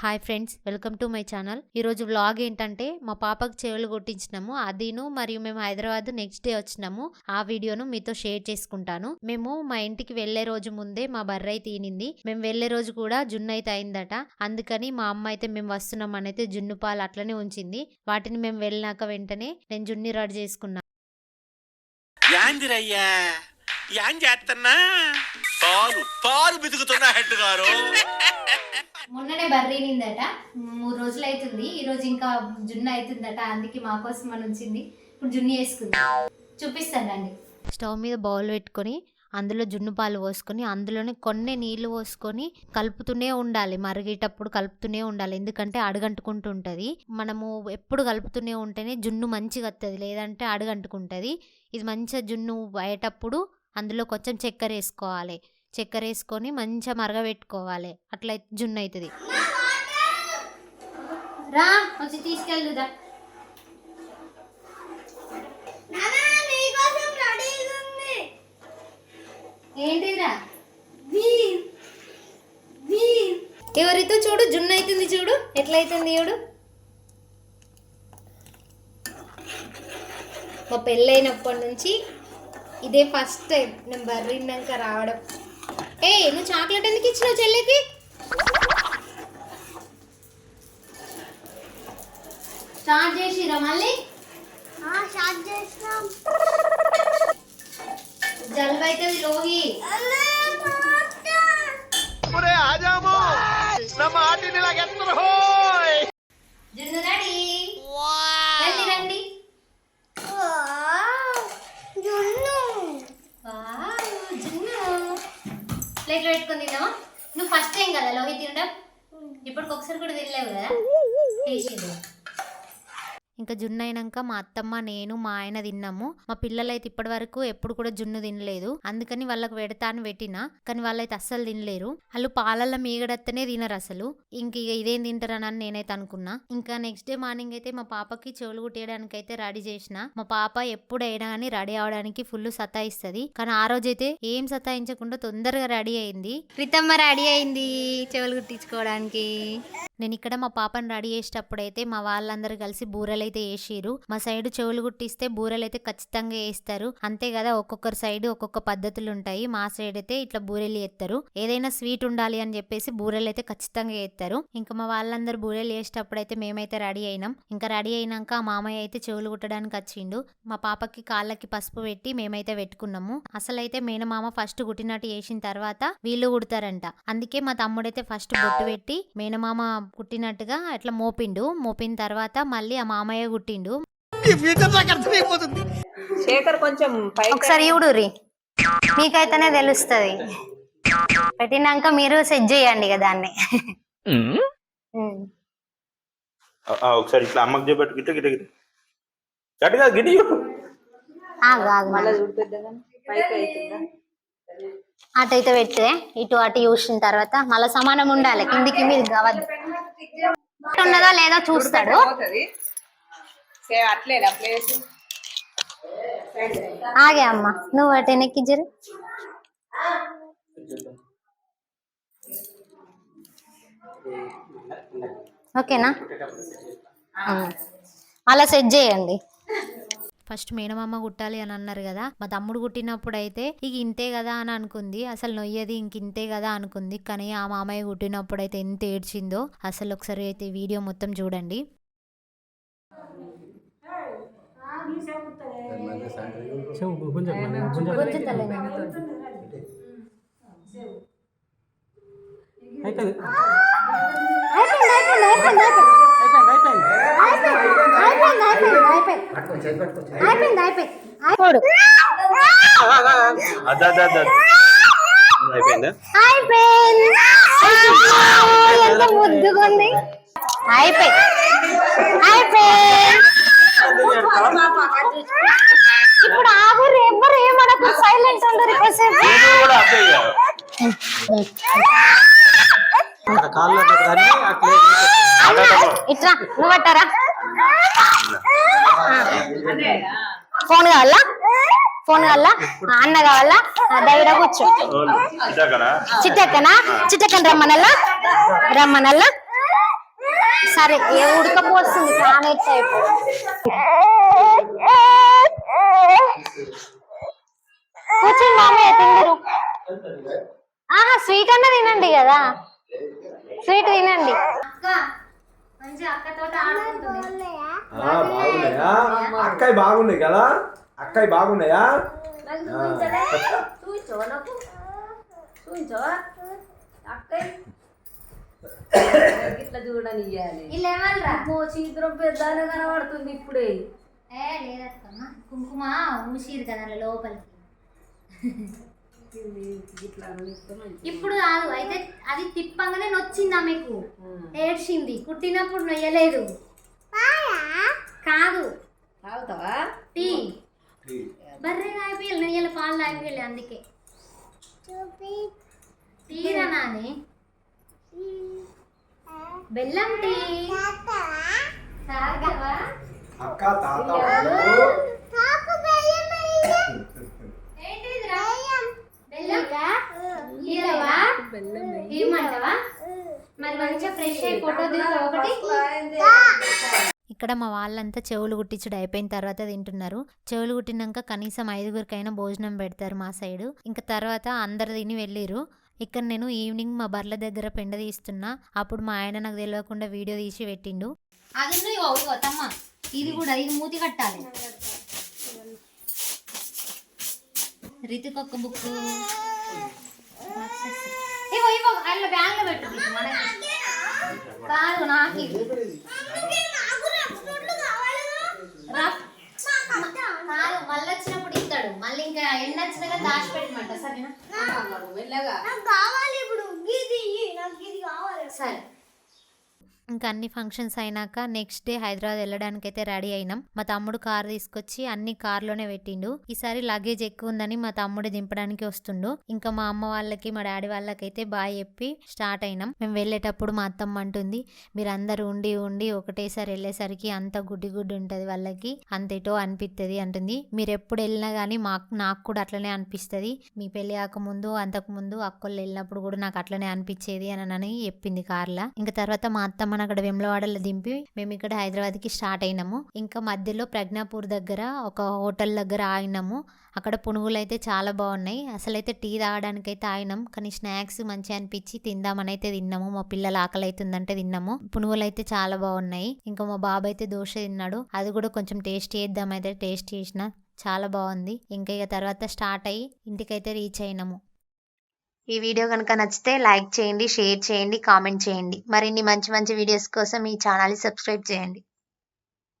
Hi friends welcome to my channel ఈరోజు vlog ఏంటంటే మా పాపకు చెవులు కొట్టించినాము. అదిను మరియు మేము హైదరాబాద్ నెక్స్ట్ డే వచ్చినాము. ఆ వీడియోను మీతో షేర్ చేసుకుంటాను. మేము మా ఇంటికి వెళ్ళే రోజు ముందే మా బర్రె తినింది. మేము వెళ్ళే రోజు కూడా జున్ను అయితే అయిందట. అందుకని మా అమ్మ అయితే మేము వస్తున్నాం అని అయితే జున్ను పాలు అట్లనే ఉంచింది. వాటిని మేము వెళ్ళినాక వెంటనే నేను జున్ని రెడీ చేసుకున్నాను పాలు పాలు బితుకుతున్నా హెడ్ గారు. మొన్ననే బర్రీనిందట మూడు రోజులు అవుతుంది ఈ రోజు ఇంకా జున్ను అవుతుందట అందుకే మా కోసం అని ఉంచింది. ఇప్పుడు జున్ను వేసుకుంది చూపిస్తానండి స్టవ్ మీద బౌల్ పెట్టుకొని అందులో జున్ను పాలు పోసుకొని అందులోనే కొన్ని నీళ్ళు పోసుకొని కలుపుతూనే ఉండాలి. మరిగేటప్పుడు కలుపుతూనే ఉండాలి. ఎందుకంటే అడుగంటుకుంటూ ఉంటుంది. మనము ఎప్పుడు కలుపుతూనే ఉంటేనే జున్ను మంచిగా వస్తుంది లేదంటే అడుగంటుకుంటుంది. ఇది మంచిగా జున్ను అయ్యేటప్పుడు అందులో కొంచెం చక్కెర వేసుకోవాలి. చక్కెర వేసుకొని మంచిగా మరగబెట్టుకోవాలి. అట్లా జున్ను అవుతుంది. రా వచ్చి తీసుకెళ్ళుదా ఏంటిరా ఎవరితో చూడు జున్ను అవుతుంది చూడు. ఎట్లయితుంది చూడు. మా పెళ్ళైనప్పటి నుంచి ఇదే ఫస్ట్ టైం నేను బర్రినాక రావడం. ఏ నువ్వు చాక్లెట్ ఎందుకు ఇచ్చినావు చెల్లికి? స్టార్ట్ చేసిరా మళ్ళీ? స్టార్ట్ చేసినాం. జలుబు అవుతుంది ఒరే ఆజాము నా మాటిని లాగెత్తరు హోయ్. జున్ను రెడీ రండి రండి జున్ను వావ్, జున్ను ప్లేట్లో పెట్టుకొని తిన్నావా నువ్వు ఫస్ట్ టైం కదా లోహి తినడం ఇప్పటికి ఒకసారి కూడా తినలేవు కదా? వేసిండు ఇంకా జున్ను అయినాక మా అత్తమ్మ నేను మా ఆయన తిన్నాము. మా పిల్లలు అయితే ఇప్పటి వరకు ఎప్పుడు కూడా జున్ను తినలేదు. అందుకని వాళ్ళకి పెడతా అని పెట్టిన కానీ వాళ్ళైతే అస్సలు తినలేరు. వాళ్ళు పాలల్లో మీగడత్తనే తినరు అసలు. ఇంక ఇక ఇదేం తింటారని నేనైతే అనుకున్నా. ఇంకా నెక్స్ట్ డే మార్నింగ్ అయితే మా పాపకి చెవులు కుట్టేయడానికి అయితే రెడీ చేసిన. మా పాప ఎప్పుడు అయినా కానీ రెడీ అవడానికి ఫుల్ సతాయిస్తుంది. కానీ ఆ రోజు అయితే ఏం సతాయించకుండా తొందరగా రెడీ అయింది. ప్రీతమ్మ రెడీ అయింది చెవులు కుట్టించుకోవడానికి. నేను ఇక్కడ మా పాపని రెడీ చేసేటప్పుడు అయితే మా వాళ్ళందరూ కలిసి బూరెలు అయితే వేసిరు మా సైడ్ చెవులు కుట్టిస్తే బూరెలు అయితే ఖచ్చితంగా వేస్తారు అంతే కదా ఒక్కొక్కరు సైడ్ ఒక్కొక్క పద్ధతులు ఉంటాయి మా సైడ్ అయితే ఇట్లా బూరెలు వేస్తారు ఏదైనా స్వీట్ ఉండాలి అని చెప్పేసి బూరెలు అయితే ఖచ్చితంగా వేస్తారు ఇంకా మా వాళ్ళందరూ బూరెలు వేసేటప్పుడు అయితే మేమైతే రెడీ అయినాం. ఇంకా రెడీ అయినాక మామయ్య అయితే చెవులు కుట్టడానికి వచ్చిండు. మా పాపకి కాళ్ళకి పసుపు పెట్టి మేమైతే పెట్టుకున్నాము. అసలైతే మేనమామ ఫస్ట్ కుట్టినట్టు వేసిన తర్వాత వీళ్ళు కుడతారంట అందుకే మా తమ్ముడైతే ఫస్ట్ బొట్టు పెట్టి మేనమామ కుట్టినట్టుగా అట్లా మోపిండు. మోపిన తర్వాత మళ్ళీ ఆ మామయ్య కుట్టిండు. ఈ ఫ్యూచర్ నాకు అర్థమైపోతుంది. శేఖర్ కొంచెం పైకి ఒకసారి చూడుర్రి మీకైతేనే తెలుస్తుంది. పెట్టినాక మీరు సెట్ చేయండి కదా దాన్ని. ఒకసారి ఇట్లా అమ్మకి చూపెట్టు గిట్ట గిట్ట గిట్ట. గట్టిగా అవుతుందా అటు అయితే పెడితే ఇటు అటు చూసిన తర్వాత మళ్ళీ సమానం ఉండాలి. కిందికి మీద కావద్దు ఉన్నదా లేదా చూస్తాడు. అట్లేనా ప్లేస్ ఆగే అమ్మ. నువ్వు అటు వెనక్కి జరు. ఓకేనా. అలా సెట్ చేయండి. ఫస్ట్ మేనమామ కుట్టాలి అని అన్నారు కదా మా తమ్ముడు కుట్టినప్పుడు అయితే ఇక ఇంతే కదా అని అనుకుంది. అసలు నొయ్యది ఇంక ఇంతే కదా అనుకుంది. కానీ ఆ మామయ్య కుట్టినప్పుడు అయితే ఎంత ఏడ్చిందో అసలు ఒకసారి అయితే వీడియో మొత్తం చూడండి. అదా అదా అదా అయిపోయిందా. ఎంత ముద్దుగుంది అయిపోయి అయిపోయి ఇప్పుడు ఆగురు ఎవ్వరు ఏమనకు సైలెంట్ ఉండరు కూడా అదే ఇట్రా నువ్వు పట్టారా? ఫోన్ కావాలా? ఫోన్ కావాలా? అన్న కావాలా? దగ్గర కూర్చో. చిట్టక్కనా? చిట్టక్కన? రమ్మనల్లా? రమ్మనల్లా? సరే ఏ ఉడకపోస్తుంది ఫ్యాన్ ఎట్లా కూర్చొని మామయ్య తిందరు. ఆహా స్వీట్ అన్న తినండి కదా. స్వీట్ తినండి. అక్కయ్య బాగున్నాయి? కదా? అక్కయ్య బాగున్నాయా? ఇట్లా చూడని ఏమనరా? అమ్మో చీద్రం పెద్దనే కనబడుతుంది ఇప్పుడే. ఏ లేదక్కమ్మ కుంకుమ ఊసిరు కదా లోపలికి. ఇప్పుడు కాదు అయితే అది తిప్పంగానే నొచ్చిందా మీకు? ఏడ్చింది. కుట్టినప్పుడు నొయ్యలేదు. కాదు. తాగుతావా? టీ. బర్రె తాగిపోయాలి నొయ్యల పాలు తాగిపోయాలి అందుకే. టీరా నాని. బెల్లం టీ. తాగవా అక్క తాత వాళ్ళు. ఏంటిదిరా? బెల్లం. ఇయ్యలేవా ఏమంటావా? మరి మంచిగా ఫ్రెష్ అయి ఫోటో దిగుతావా ఒకటి? ఇక్కడ మా వాళ్ళంతా చెవులు కుట్టించుడు అయిపోయిన తర్వాత తింటున్నారు. చెవులు కుట్టినాక కనీసం ఐదుగురికైనా భోజనం పెడతారు మా సైడు. ఇంకా తర్వాత అందరు తిని వెళ్ళిరు ఇక్కడ నేను ఈవినింగ్ మా బర్ల దగ్గర పెండ తీస్తున్నా. అప్పుడు మా ఆయన నాకు తెలియకుండా వీడియో తీసి పెట్టిండు. అది ఇది కూడా ఇది మూతి కట్టాలి. రితికొక్క బుక్ ఇగో ఇగో అట్లా బ్యాగ్లో పెట్టు. కాదు నాకు. కాదు మళ్ళీ వచ్చినప్పుడు ఇస్తాడు. మళ్ళీ ఇంకా ఎండ వచ్చినాక దాచి పెట్టమంట సరేనా కావాలి ఇప్పుడు. ఇది నాకు ఇది కావాలి. సరే. ఇంకా అన్ని ఫంక్షన్స్ అయినాక నెక్స్ట్ డే హైదరాబాద్ వెళ్ళడానికి అయితే రెడీ అయినాం. మా తమ్ముడు కార్ తీసుకొచ్చి అన్ని కార్లోనే పెట్టిండు. ఈసారి లగేజ్ ఎక్కువ ఉందని మా తమ్ముడు దింపడానికి వస్తుండు. ఇంకా మా అమ్మ వాళ్ళకి మా డాడీ వాళ్ళకైతే బాయ్ చెప్పి స్టార్ట్ అయినాం. మేము వెళ్ళేటప్పుడు మా అత్తమ్మ అంటుంది మీరందరూ ఉండి ఉండి ఒకటేసారి వెళ్ళేసరికి అంత గుడ్డి గుడ్డి ఉంటుంది వాళ్ళకి. అంతేటో అనిపిస్తుంది అంటుంది. మీరు ఎప్పుడు వెళ్ళినా కానీ మాకు నాకు కూడా అట్లనే అనిపిస్తుంది. మీ పెళ్ళి కాకముందు అంతకుముందు అక్కలు వెళ్ళినప్పుడు కూడా నాకు అట్లనే అనిపించేది అని అని చెప్పింది కార్లా. ఇంకా తర్వాత మా అత్తమ్మ అత్తమ్మని అక్కడ వెమ్లవాడలో దింపి మేము ఇక్కడ హైదరాబాద్కి స్టార్ట్ అయినాము. ఇంకా మధ్యలో ప్రజ్ఞాపూర్ దగ్గర ఒక హోటల్ దగ్గర ఆగినాము. అక్కడ పునుగులు అయితే చాలా బాగున్నాయి. అసలైతే టీ తాగడానికి అయితే ఆగినాం. కానీ స్నాక్స్ మంచిగా అనిపించి తిందామని అయితే తిన్నాము. మా పిల్లలు ఆకలి అవుతుందంటే తిన్నాము. పునుగులు అయితే చాలా బాగున్నాయి. ఇంకా మా బాబు అయితే దోశ తిన్నాడు. అది కూడా కొంచెం టేస్ట్ చేద్దామైతే టేస్ట్ చేసిన. చాలా బాగుంది. ఇంకా ఇక తర్వాత స్టార్ట్ అయ్యి ఇంటికైతే రీచ్ అయినాము. ఈ వీడియో కనుక నచ్చితే లైక్ చేయండి షేర్ చేయండి కామెంట్ చేయండి. మరిన్ని మంచి మంచి వీడియోస్ కోసం ఈ ఛానల్ని సబ్స్క్రైబ్ చేయండి.